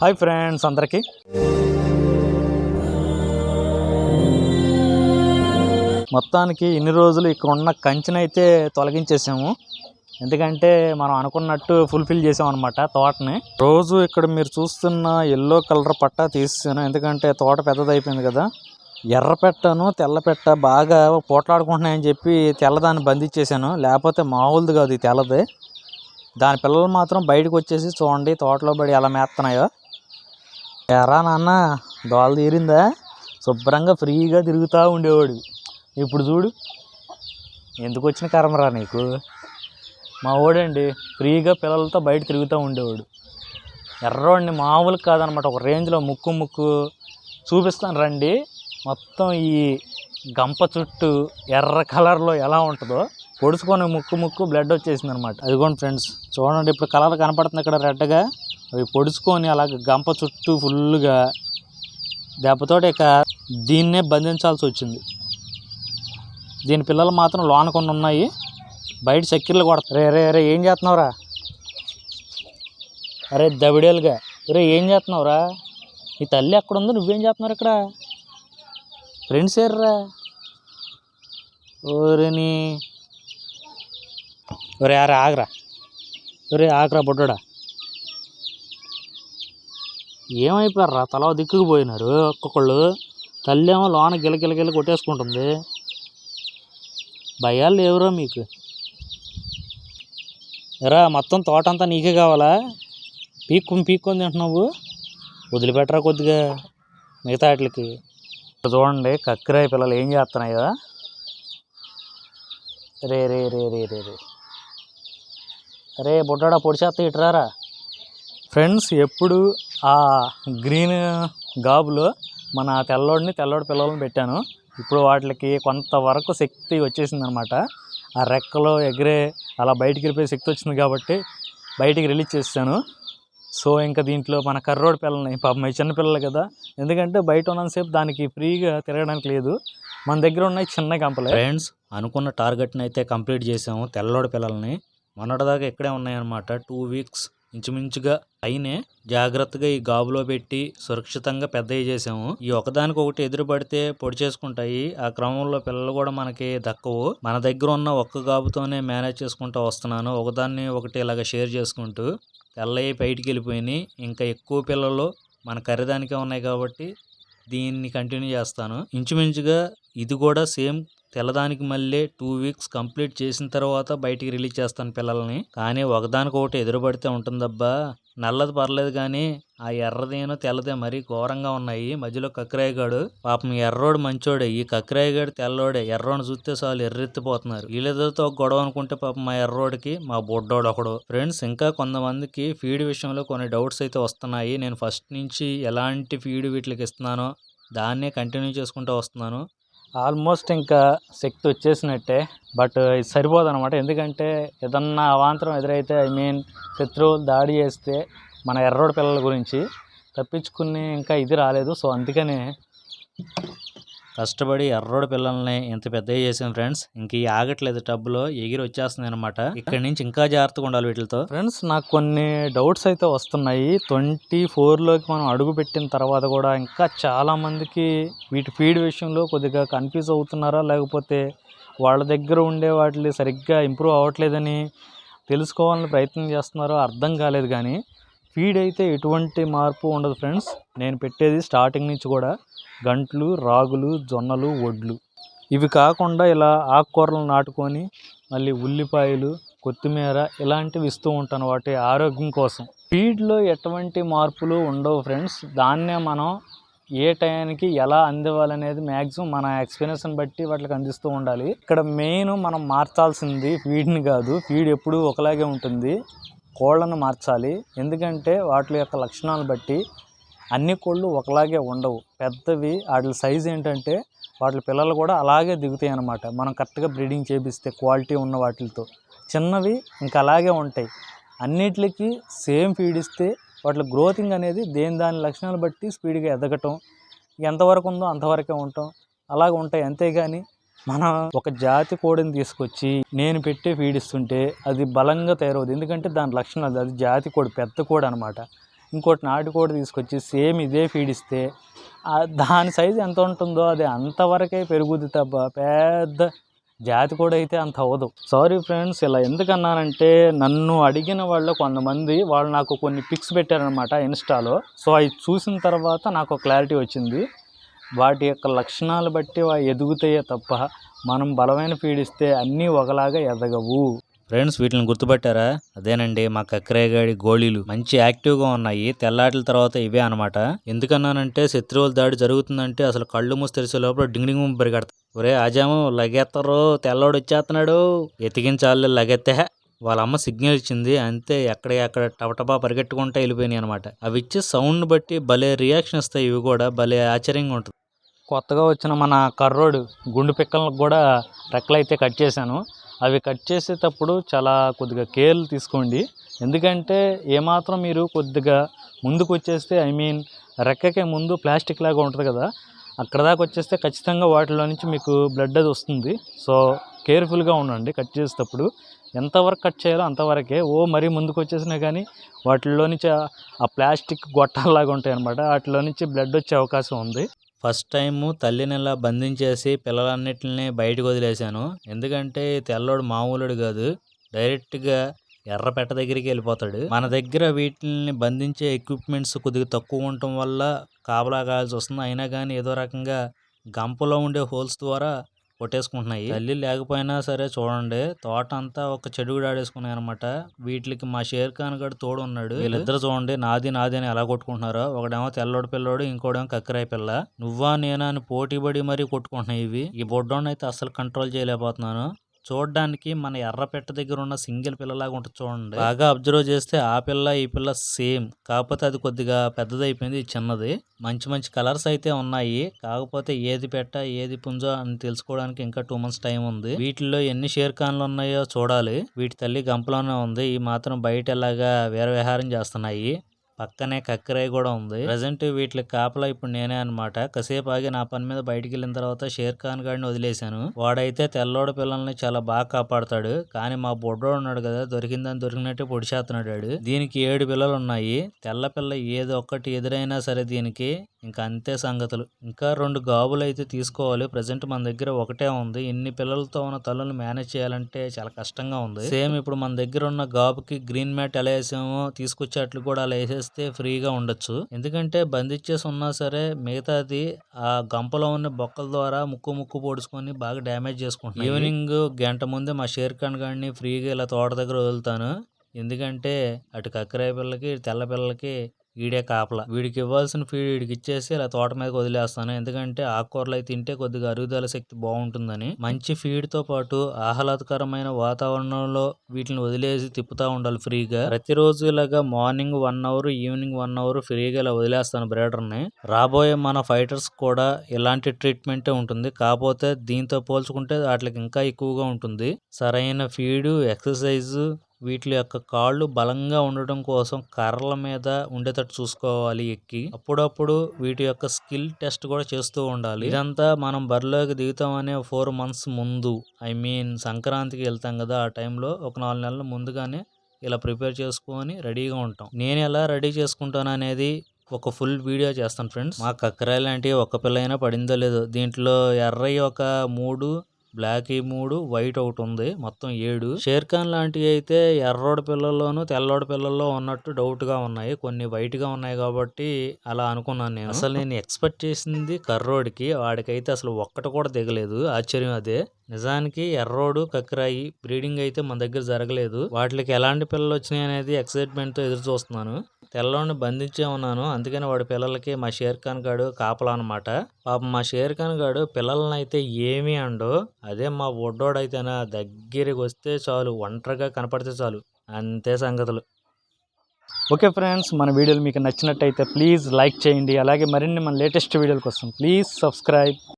Hi friends అందరికీ. మొత్తానికి ఇన్ని రోజులు ఇక్కడ ఉన్న కంచెనైతే తొలగించేసాము. ఎందుకంటే మనం అనుకున్నట్టు ఫుల్ఫిల్ చేసాం అనమాట తోటని. రోజు ఇక్కడ మీరు చూస్తున్న ఎల్లో కలర్ పట్టా తీసేసాను. ఎందుకంటే తోట పెద్దదైపోయింది కదా. ఎర్ర పెట్టను తెల్ల పెట్ట బాగా పోట్లాడుకుంటున్నాయని చెప్పి తెల్లదాన్ని బంధించేసాను. లేకపోతే మామూలుది కాదు ఈ తెల్లది. దాని పిల్లలు మాత్రం బయటకు వచ్చేసి చూడండి తోటలో పడి ఎలా మేస్తున్నాయో ఎరా నాన్న దోల తీరిందా? శుభ్రంగా ఫ్రీగా తిరుగుతూ ఉండేవాడు. ఇప్పుడు చూడు ఎందుకు వచ్చిన కర్మరా నీకు? మా ఓడండి ఫ్రీగా పిల్లలతో బయట తిరుగుతూ ఉండేవాడు. ఎర్రోడిని మామూలు కాదనమాట ఒక రేంజ్లో ముక్కు ముక్కు చూపిస్తాను రండి. మొత్తం ఈ గంప చుట్టూ ఎర్ర కలర్లో ఎలా ఉంటుందో పొడుచుకొని ముక్కు ముక్కు బ్లడ్ వచ్చేసింది అనమాట అదిగోండి ఫ్రెండ్స్ చూడండి ఇప్పుడు కలర్ కనపడుతుంది ఇక్కడ రెడ్గా. అవి పొడుచుకొని అలాగ గంప చుట్టూ ఫుల్గా దెబ్బతోటి ఇక దీన్నే బంధించాల్సి వచ్చింది. దీని పిల్లలు మాత్రం లోన కొన్ని ఉన్నాయి. బయట చక్కెరలు కొడతారు రే రే రే ఏం చేస్తున్నావురా? అరే దవిడేలుగా రే ఏం చేస్తున్నావురా? ఈ తల్లి ఎక్కడ ఉందో నువ్వేం చేస్తున్నావు ఇక్కడ? ఫ్రెండ్స్ ఏర్రా నీ ఒరే అరే ఆగరా. ఒరే ఆగరా బొడ్డోడా. ఏమైపోయారా తల దిక్కుకు పోయినారు ఒక్కొక్కళ్ళు. తల్లేమో లోన గిలగిలగిల కొట్టేసుకుంటుంది. భయాలు లేవురా మీకు. ఎరా మొత్తం తోట అంతా నీకే కావాలా? పీక్కుని పీక్కుని తింటున్నావు. వదిలిపెట్టరా కొద్దిగా మిగతా వాటికి. చూడండి కక్కిరాయ పిల్లలు ఏం చేస్తున్నాయో. రే రే రే రే రే రే. అరే బుడ్డాడా పొడిచేస్తా ఇటురారా ఫ్రెండ్స్ ఎప్పుడు ఆ గ్రీన్ గాబులో మన తెల్లోడిని తెల్లోడి పిల్లలను పెట్టాను. ఇప్పుడు వాటికి కొంతవరకు శక్తి వచ్చేసింది అనమాట ఆ రెక్కలో ఎగిరే అలా బయటికి వెళ్ళిపోయే శక్తి వచ్చింది కాబట్టి బయటికి రిలీజ్ చేస్తాను సో ఇంకా దీంట్లో మన కర్రోడ్ పిల్లల్ని పాపం అవి చిన్న పిల్లలు కదా. ఎందుకంటే బయట ఉన్నంతసేపు దానికి ఫ్రీగా తిరగడానికి లేదు. మన దగ్గర ఉన్నాయి చిన్న కంపలే ఫ్రెండ్స్ అనుకున్న టార్గెట్ని అయితే కంప్లీట్ చేసాము తెల్లోడి పిల్లల్ని. మొన్నటిదాకా ఇక్కడే ఉన్నాయన్నమాట. టూ వీక్స్ ఇంచుమించుగా అయినే జాగ్రత్తగా ఈ గాబులో పెట్టి సురక్షితంగా పెద్దవి చేసాము ఈ ఒకదానికి ఒకటి ఎదురు పడితే పొడి చేసుకుంటాయి. ఆ క్రమంలో పిల్లలు కూడా మనకి దక్కవు. మన దగ్గర ఉన్న ఒక్క గాబుతోనే మేనేజ్ చేసుకుంటూ వస్తున్నాను. ఒకదాన్ని ఒకటి ఇలాగ షేర్ చేసుకుంటూ తెల్లయి బయటికి వెళ్ళిపోయినాయి. ఇంకా ఎక్కువ పిల్లలు మన ఖరీదానికే ఉన్నాయి కాబట్టి దీన్ని కంటిన్యూ చేస్తాను. ఇంచుమించుగా ఇది కూడా సేమ్ తెల్లదానికి మళ్ళీ టూ వీక్స్ కంప్లీట్ చేసిన తర్వాత బయటికి రిలీజ్ చేస్తాను పిల్లల్ని. కానీ ఒకదానికొకటి ఎదురుపడితే ఉంటుందబ్బా. నల్లది పర్లేదు కానీ ఆ ఎర్రదేనో తెల్లదే మరీ ఘోరంగా ఉన్నాయి. మధ్యలో కక్రాయగాడు పాపం ఎర్రోడు మంచోడే. ఈ కక్రాయగాడు తెల్లోడే ఎర్రోని చూస్తే చాలు ఎర్రెత్తిపోతున్నారు. వీళ్ళిద్దరితో గొడవ అనుకుంటే పాపం మా ఎర్రోడికి మా బొడ్డోడు ఒకడు. ఫ్రెండ్స్ ఇంకా కొంతమందికి ఫీడ్ విషయంలో కొన్ని డౌట్స్ అయితే వస్తున్నాయి. నేను ఫస్ట్ నుంచి ఎలాంటి ఫీడ్ వీటికి ఇస్తున్నానో దాన్నే కంటిన్యూ చేసుకుంటూ వస్తున్నాను. ఆల్మోస్ట్ ఇంకా శక్తి వచ్చేసినట్టే బట్ ఇది సరిపోదు అనమాట ఎందుకంటే ఏదన్నా అవాంతరం ఎదురైతే ఐ మీన్ శత్రువులు దాడి చేస్తే మన ఎర్రోడు పిల్లల గురించి తప్పించుకుని ఇంకా ఇది రాలేదు. సో అందుకనే కష్టపడి ఎర్రోడి పిల్లల్ని ఇంత పెద్దవి చేసాం ఫ్రెండ్స్ ఇంక ఆగట్లేదు టబ్బులో ఎగిరి వచ్చేస్తుంది అనమాట ఇక్కడ నుంచి ఇంకా జాగ్రత్తగా ఉండాలి వీటితో ఫ్రెండ్స్ నాకు కొన్ని డౌట్స్ అయితే వస్తున్నాయి. ట్వంటీ ఫోర్లోకి మనం అడుగు పెట్టిన తర్వాత కూడా ఇంకా చాలా మందికి వీటి ఫీడ్ విషయంలో కొద్దిగా కన్ఫ్యూజ్ అవుతున్నారా? లేకపోతే వాళ్ళ దగ్గర ఉండే వాటిని సరిగ్గా ఇంప్రూవ్ అవ్వట్లేదని తెలుసుకోవాలని ప్రయత్నం చేస్తున్నారో అర్థం కాలేదు కానీ ఫీడ్ అయితే ఎటువంటి మార్పు ఉండదు ఫ్రెండ్స్ నేను పెట్టేది స్టార్టింగ్ నుంచి కూడా. గంట్లు రాగులు జొన్నలు వడ్లు. ఇవి కాకుండా ఇలా ఆకుకూరలు నాటుకొని మళ్ళీ ఉల్లిపాయలు కొత్తిమీర ఇలాంటివి ఇస్తూ ఉంటాను వాటి ఆరోగ్యం కోసం. ఫీడ్లో ఎటువంటి మార్పులు ఉండవు ఫ్రెండ్స్. దాన్నే మనం ఏ టైంకి ఎలా అందివ్వాలనేది మ్యాక్సిమం మన ఎక్స్పీరియన్స్ని బట్టి వాటికి అందిస్తూ ఉండాలి. ఇక్కడ మెయిన్ మనం మార్చాల్సింది ఫీడ్ని కాదు. ఫీడ్ ఎప్పుడూ ఒకలాగే ఉంటుంది. కోళ్ళను మార్చాలి. ఎందుకంటే వాటి యొక్క లక్షణాలు బట్టి అన్ని కోళ్ళు ఒకలాగే ఉండవు. పెద్దవి వాటి సైజ్ ఏంటంటే వాటి పిల్లలు కూడా అలాగే దిగుతాయి అన్నమాట. మనం కరెక్ట్గా బ్రీడింగ్ చేపిస్తే క్వాలిటీ ఉన్న వాటితో చిన్నవి ఇంకా అలాగే ఉంటాయి. అన్నిటికి సేమ్ ఫీడ్ ఇస్తే వాటి గ్రోతింగ్ అనేది దేని దాని లక్షణాలు బట్టి స్పీడ్గా ఎదగటం ఎంతవరకు ఉందో అంతవరకే ఉంటాం అలాగ ఉంటాయి. అంతేగాని మనం ఒక జాతి కోడిని తీసుకొచ్చి నేను పెట్టే ఫీడ్ ఇస్తుంటే అది బలంగా తయారవుతుంది ఎందుకంటే దాని లక్షణాలు అది జాతి కోడి పెద్ద కోడి అనమాట ఇంకోటి నాటుకోడి తీసుకొచ్చి సేమ్ ఇదే ఫీడ్ ఇస్తే దాని సైజు ఎంత ఉంటుందో అది అంతవరకే పెరుగుద్ది తప్ప పెద్ద జాతి కూడా అయితే అంత అవ్వదు. సారీ ఫ్రెండ్స్ ఇలా ఎందుకన్నానంటే నన్ను అడిగిన వాళ్ళు కొంతమంది వాళ్ళు నాకు కొన్ని పిక్స్ పెట్టారనమాట ఇన్స్టాలో. సో అవి చూసిన తర్వాత నాకు క్లారిటీ వచ్చింది. వాటి యొక్క లక్షణాలు బట్టి అవి ఎదుగుతాయే తప్ప మనం బలమైన ఫీడ్ ఇస్తే అన్నీ ఒకలాగా ఎదగవు. ఫ్రెండ్స్ వీటిని గుర్తుపట్టారా? అదేనండి మా కక్రేగాడి గోళీలు. మంచి యాక్టివ్గా ఉన్నాయి. తెల్లాట్ల తర్వాత ఇవే అనమాట ఎందుకన్నానంటే శత్రువుల దాడి జరుగుతుందంటే అసలు కళ్ళు మూసి తెరిచే లోపల డింగ్ పరిగెడతాయి ఒరే ఆజాము లగెత్తరు తెల్లోడు వచ్చేస్తున్నాడు ఎతికించాలి లగెత్తే. వాళ్ళ అమ్మ సిగ్నల్ ఇచ్చింది. అంతే ఎక్కడ ఎక్కడ టపటపా పరిగెట్టుకుంటా వెళ్ళిపోయినాయి అనమాట అవి ఇచ్చే సౌండ్ బట్టి భలే రియాక్షన్ ఇస్తాయి ఇవి కూడా భలే ఆశ్చర్యంగా ఉంటుంది. కొత్తగా వచ్చిన మన కర్రోడు గుండు పిక్కలకు కూడా రెక్కలు అయితే కట్ చేశాను. అవి కట్ చేసేటప్పుడు చాలా కొద్దిగా కేర్లు తీసుకోండి. ఎందుకంటే ఏమాత్రం మీరు కొద్దిగా ముందుకు వచ్చేస్తే ఐ మీన్ రెక్కకే ముందు ప్లాస్టిక్ లాగా ఉంటుంది కదా అక్కడ దాకా వచ్చేస్తే ఖచ్చితంగా వాటిలో నుంచి మీకు బ్లడ్ అది వస్తుంది. సో కేర్ఫుల్గా ఉండండి కట్ చేసేటప్పుడు. ఎంతవరకు కట్ చేయాలో అంతవరకే ఓ మరీ ముందుకు వచ్చేసినా కానీ వాటిలో నుంచి ఆ- ప్లాస్టిక్ గొట్టాల్లాగా ఉంటాయి అనమాట వాటిలో నుంచి బ్లడ్ వచ్చే అవకాశం ఉంది. ఫస్ట్ టైము తల్లిని ఇలా బంధించేసి పిల్లలన్నిటిని బయటకు వదిలేశాను. ఎందుకంటే తెల్లోడు మామూలుడు కాదు. డైరెక్ట్గా ఎర్రపెట్ట దగ్గరికి వెళ్ళిపోతాడు. మన దగ్గర వీటిని బంధించే ఎక్విప్మెంట్స్ కొద్దిగా తక్కువ ఉండటం వల్ల కాపలా కావాల్సి వస్తుంది. అయినా కానీ ఏదో రకంగా గంపలో ఉండే హోల్స్ ద్వారా కొట్టేసుకుంటున్నాయి. తల్లి లేకపోయినా సరే చూడండి తోట అంతా ఒక చెడుగుడాడేసుకున్నాయి అనమాట వీటికి మా షేర్ ఖాన్ గడు తోడు ఉన్నాడు వీళ్ళిద్దరు చూడండి నాది నాది అని ఎలా కొట్టుకుంటున్నారో. ఒకడేమో తెల్లోడు పిల్లోడు ఇంకోడేమో కక్కరాయి పిల్ల. నువ్వా నేనా అని పోటీ పడి మరీ కొట్టుకుంటున్నాయి ఇవి. ఈ బొడ్డోని అయితే అసలు కంట్రోల్ చేయలేకపోతున్నాను. చూడడానికి మన ఎర్రపెట్ట దగ్గర ఉన్న సింగిల్ పిల్లలాగా ఉంటుంది చూడండి. బాగా అబ్జర్వ్ చేస్తే ఆ పిల్ల ఈ పిల్ల సేమ్ కాకపోతే అది కొద్దిగా పెద్దదైపోయింది చిన్నది. మంచి మంచి కలర్స్ అయితే ఉన్నాయి. కాకపోతే ఏది పెట్ట ఏది పుంజో అని తెలుసుకోవడానికి ఇంకా టూ మంత్స్ టైం ఉంది. వీటిల్లో ఎన్ని షేర్ కాన్లు ఉన్నాయో చూడాలి. వీటి తల్లి గంపలోనే ఉంది. ఈ మాత్రం బయట ఎలాగా వేరే విహారం చేస్తున్నాయి. పక్కనే కక్కరాయి కూడా ఉంది. ప్రజెంట్ వీటికి కాపలా ఇప్పుడు నేనే అన్నమాట. కాసేపు ఆగి నా పని మీద బయటికి వెళ్ళిన తర్వాత షేర్ ఖాన్ గాడిని వదిలేశాను. వాడైతే తెల్లోడు పిల్లల్ని చాలా బాగా కాపాడతాడు. కానీ మా బొడ్డోడు ఉన్నాడు కదా దొరికిందని దొరికినట్టే పొడిచేస్తున్నాడు వాడు. దీనికి ఏడు పిల్లలు ఉన్నాయి. తెల్ల పిల్ల ఏది ఒక్కటి ఎదురైనా సరే దీనికి ఇంకా అంతే సంగతులు. ఇంకా రెండు గాబులు అయితే తీసుకోవాలి. ప్రజెంట్ మన దగ్గర ఒకటే ఉంది. ఇన్ని పిల్లలతో ఉన్న తల్లులు మేనేజ్ చేయాలంటే చాలా కష్టంగా ఉంది. సేమ్ ఇప్పుడు మన దగ్గర ఉన్న గాబుకి గ్రీన్ మ్యాట్ ఎలా వేసామో తీసుకొచ్చేట్లు కూడా అలా చేస్తే ఫ్రీగా ఉండొచ్చు. ఎందుకంటే బంధించేసి ఉన్నా సరే మిగతాది ఆ గంపలో ఉన్న బొక్కల ద్వారా ముక్కు ముక్కు పొడుచుకొని బాగా డ్యామేజ్ చేసుకుంటున్నాయి. ఈవినింగ్ గంట ముందే మా షేర్ ఖాన్ గాడిని ఫ్రీగా ఇలా తోట దగ్గర వదులుతాను. ఎందుకంటే అటు కక్కరాయి పిల్లకి తెల్ల పిల్లలకి వీడే కాపలా. వీడికి ఇవ్వాల్సిన ఫీడ్ వీడికి ఇచ్చేసి ఇలా తోట మీద వదిలేస్తాను. ఎందుకంటే ఆకుకూరలు అయితే తింటే కొద్దిగా అరుగుదల శక్తి బాగుంటుందని. మంచి ఫీడ్తో తో పాటు ఆహ్లాదకరమైన వాతావరణంలో వీటిని వదిలేసి తిప్పుతా ఉండాలి ఫ్రీగా. ప్రతిరోజు ఇలాగా morning one hour evening one hour ఫ్రీగా ఇలా వదిలేస్తాను బ్రేడర్ని. రాబోయే మన ఫైటర్స్ కూడా ఇలాంటి ట్రీట్మెంటే ఉంటుంది. కాకపోతే దీంతో పోల్చుకుంటే వాటికి ఇంకా ఎక్కువగా ఉంటుంది. సరైన ఫీడు ఎక్సర్సైజ్ వీటి యొక్క కాళ్ళు బలంగా ఉండటం కోసం కర్రల మీద ఉండేటట్టు చూసుకోవాలి ఎక్కి. అప్పుడప్పుడు వీటి యొక్క స్కిల్ టెస్ట్ కూడా చేస్తూ ఉండాలి. ఇదంతా మనం బరిలోకి దిగుతామనే ఫోర్ మంత్స్ ముందు ఐ మీన్ సంక్రాంతికి వెళ్తాం కదా ఆ టైంలో ఒక నాలుగు నెలల ముందుగానే ఇలా ప్రిపేర్ చేసుకొని రెడీగా ఉంటాం. నేను ఎలా రెడీ చేసుకుంటాను అనేది ఒక ఫుల్ వీడియో చేస్తాను ఫ్రెండ్స్. మా కక్కరాయి లాంటి ఒక పిల్ల అయినా పడిందో లేదో దీంట్లో ఎర్రయి ఒక మూడు బ్లాక్ ఈ మూడు వైట్ ఒకటి ఉంది. మొత్తం ఏడు. షేర్ ఖాన్ లాంటివి అయితే ఎర్రోడి పిల్లల్లోనూ తెల్లోడి పిల్లల్లో ఉన్నట్టు డౌట్గా ఉన్నాయి. కొన్ని వైట్గా ఉన్నాయి కాబట్టి అలా అనుకున్నాను నేను. అసలు నేను ఎక్స్పెక్ట్ చేసింది కర్రోడికి. వాడికైతే అసలు ఒక్కటి కూడా దిగలేదు. ఆశ్చర్యం అదే. నిజానికి ఎర్రోడు కక్రాయి బ్రీడింగ్ అయితే మన దగ్గర జరగలేదు. వాటికి ఎలాంటి పిల్లలు వచ్చినాయి అనేది ఎక్సైట్మెంట్తో ఎదురు చూస్తున్నాను. తెల్లోని బంధించే ఉన్నాను. అందుకని వాడి పిల్లలకి మా షేర్ ఖాన్ గాడు కాపలా అనమాట పాపం మా షేర్ ఖాన్ గాడు పిల్లల్ని అయితే ఏమీ అండు అదే మా ఒడ్డోడైతే నా దగ్గరికి వస్తే చాలు ఒంటరిగా కనపడితే చాలు. అంతే సంగతులు. ఓకే ఫ్రెండ్స్ మన వీడియోలు మీకు నచ్చినట్టయితే ప్లీజ్ లైక్ చేయండి. అలాగే మరిన్ని మన లేటెస్ట్ వీడియోల కోసం ప్లీజ్ సబ్స్క్రైబ్.